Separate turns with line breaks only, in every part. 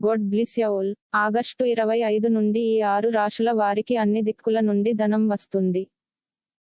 Gourd bliss యౌల్ August ఇరవై ఐదు నుండి ఈ ఆరు రాశుల వారికి అన్ని దిక్కుల నుండి ధనం వస్తుంది.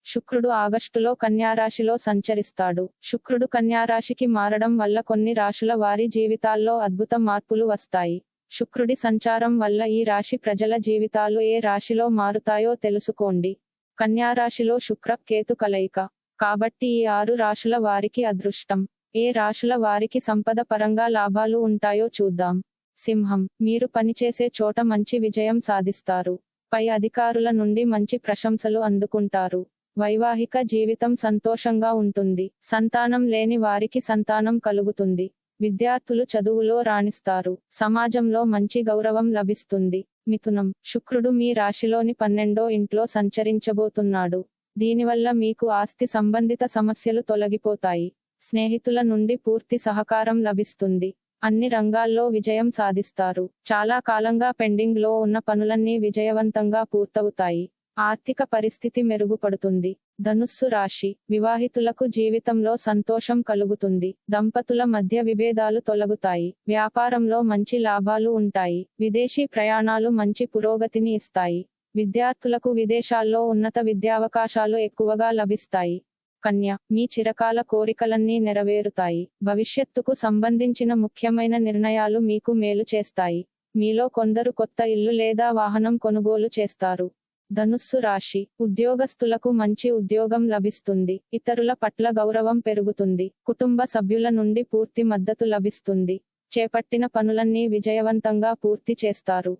శుక్రుడు ఆగస్టులో కన్యారాశిలో సంచరిస్తాడు. శుక్రుడు కన్యారాశికి మారడం వల్ల కొన్ని రాశుల వారి జీవితాల్లో అద్భుత మార్పులు వస్తాయి. శుక్రుడి సంచారం వల్ల ఈ రాశి ప్రజల జీవితాలు ఏ రాశిలో మారుతాయో తెలుసుకోండి. కన్యారాశిలో శుక్ర కేతు కలయిక. కాబట్టి ఈ ఆరు రాశుల వారికి అదృష్టం. ఏ రాశుల వారికి సంపద పరంగా లాభాలు ఉంటాయో చూద్దాం. సింహం మీరు పనిచేసే చోట మంచి విజయం సాధిస్తారు. పై అధికారుల నుండి మంచి ప్రశంసలు అందుకుంటారు. వైవాహిక జీవితం సంతోషంగా ఉంటుంది. సంతానం లేని వారికి సంతానం కలుగుతుంది. విద్యార్థులు చదువులో రాణిస్తారు. సమాజంలో మంచి గౌరవం లభిస్తుంది. మిథునం శుక్రుడు మీ రాశిలోని పన్నెండో ఇంట్లో సంచరించబోతున్నాడు. దీనివల్ల మీకు ఆస్తి సంబంధిత సమస్యలు తొలగిపోతాయి. స్నేహితుల నుండి పూర్తి సహకారం లభిస్తుంది. అన్ని రంగాల్లో విజయం సాధిస్తారు. చాలా కాలంగా పెండింగ్లో ఉన్న పనులన్నీ విజయవంతంగా పూర్తవుతాయి. ఆర్థిక పరిస్థితి మెరుగుపడుతుంది. ధనుస్సు రాశి వివాహితులకు జీవితంలో సంతోషం కలుగుతుంది. దంపతుల మధ్య విభేదాలు తొలగుతాయి. వ్యాపారంలో మంచి లాభాలు ఉంటాయి. విదేశీ ప్రయాణాలు మంచి పురోగతిని ఇస్తాయి. విద్యార్థులకు విదేశాల్లో ఉన్నత విద్యావకాశాలు ఎక్కువగా లభిస్తాయి. కన్య మీ చిరకాల కోరికలన్నీ నెరవేరుతాయి. భవిష్యత్తుకు సంబంధించిన ముఖ్యమైన నిర్ణయాలు మీకు మేలు చేస్తాయి. మీలో కొందరు కొత్త ఇల్లు లేదా వాహనం కొనుగోలు చేస్తారు. ధనుస్సు రాశి ఉద్యోగస్తులకు మంచి ఉద్యోగం లభిస్తుంది. ఇతరుల పట్ల గౌరవం పెరుగుతుంది. కుటుంబ సభ్యుల నుండి పూర్తి మద్దతు లభిస్తుంది. చేపట్టిన పనులన్నీ విజయవంతంగా పూర్తి చేస్తారు.